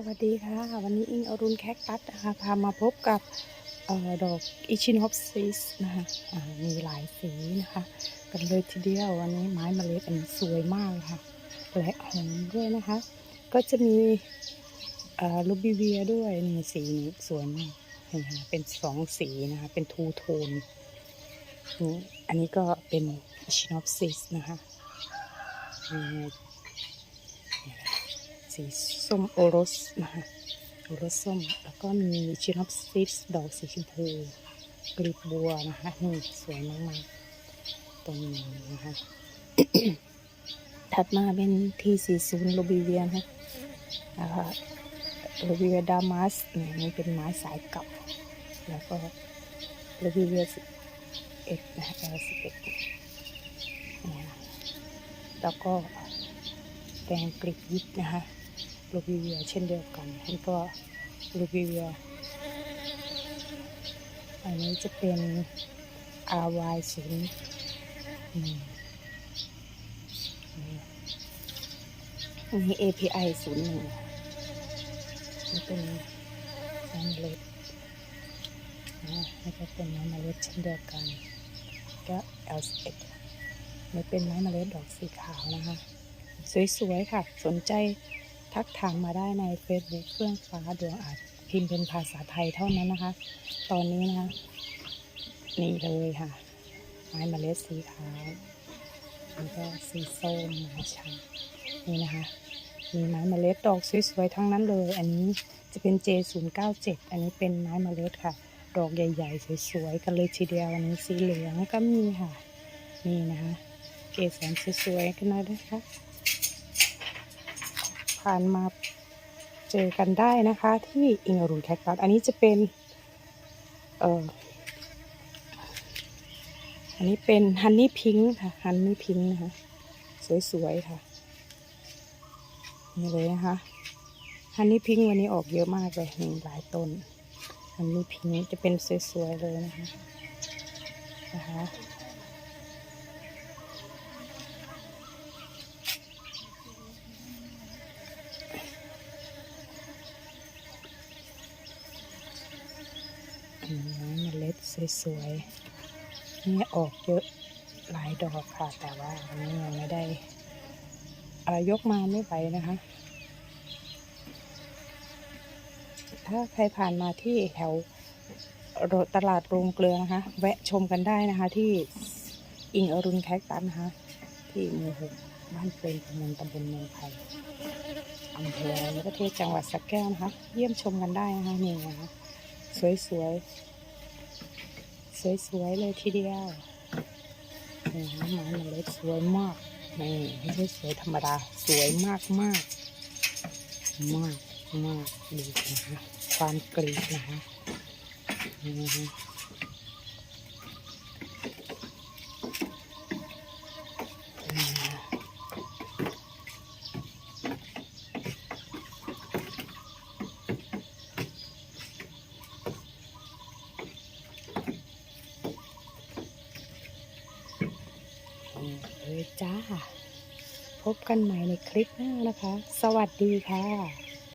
สวัสดีค่ะ วันนี้อิงอรุณแคคตัสนะคะพามาพบกับออดอกอิชินฮอปซิสนะคะมีหลายสีนะคะ กันเลยทีเดียววันนี้ไม้เมล็ดอันสวยมากค่ะ และหอมด้วยนะคะ ก็จะมีลูบิเวียด้วยนี่สีนี้สวยมากนี่ค่ะเป็นสองสีนะคะ เป็นทูโทนนี่อันนี้ก็เป็นอิชินฮอปซิสนะคะ สีส้มโอรสนะคะโอรสส้ม แล้วก็มีชินอปซิสดอกสีชมพูกลีบบัวนะคะนี่สวยมากๆ ตรงนี้นะคะถัดมาเป็นทีสี่ศูนย์โรบิเวียนะนะคะโรบิเวียดามัสเนี่ยนี่เป็นไม้สายเก่าแล้วก็โรบิเวียสิบเอ็ดนะคะเอลสิบเอ็ดเนี่ยแล้วก็แดงกรีกยิบนะคะ ลูบิเวียเช่นเดียวกันนี่ก็ลูบิเวีย อันนี้จะเป็น RY ศูนย์หนึ่งอันนี้ API ศูนย์หนึ่งนี่เป็นไม้เล็ดนะนี่ก็เป็นไม้เล็ดเช่นเดียวกัน ก็ L11 นี่เป็นไม้เมล็ดดอกสีขาวนะคะ สวยๆค่ะ สนใจ ทักถามมาได้ใน Facebook เฟื่องฟ้าดวงอาจพิมพ์เป็นภาษาไทยเท่านั้นนะคะ ตอนนี้นะคะ นี่เลยค่ะ ไม้เมล็ดสีขาวแล้วก็สีส้มนะคะชานี่นะคะ มีไม้เมล็ดดอกสวยๆทั้งนั้นเลย อันนี้จะเป็น J097 อันนี้เป็นไม้เมล็ดค่ะ ดอกใหญ่ๆ สวยๆ กันเลยทีเดียวอันนี้สีเหลืองก็มีค่ะ นี่นะคะ เกสรสวยๆกันเลยนะคะ ผ่านมาเจอกันได้นะคะที่อิงอรุณแคคตัสอันนี้จะเป็นเอ่ออันนี้เป็นฮันนี่พิงค์ค่ะฮันนี่พิงค์นะคะ สวยๆค่ะนี่เลยนะคะฮันนี่พิงค์วันนี้ออกเยอะมากเลยมีหลายต้นฮันนี่พิงค์จะเป็นสวยๆเลยนะคะนะคะ อื เมล็ดสวยๆนี่ออกเยอะหลายดอกค่ะ แต่ว่าอันนี้ยังไม่ได้เอ่อยกมาไม่ไหวนะคะ ถ้าใครผ่านมาที่แถวตลาดโรงเกลือนะคะ แวะชมกันได้นะคะ ที่อิงอรุณแคคตัสนะคะ ที่หมู่หกบ้านเป็นตำบลตำบลเมืองไทยอำเภอและประเทศจังหวัดสระแก้วนะคะ เยี่ยมชมกันได้นะคะนี่นะคะสวยสวย สวยๆเลยทีเดียวนี่ฮะไม้เมล็ดสวยมากนี่ไม่ใช่สวยธรรมดา สวยมากมากมากมากดูนะคะความกรีดนะคะนี่นะฮะนี่นะ นี่เลยจ้า พบกันใหม่ในคลิปหน้านะคะ สวัสดีค่ะ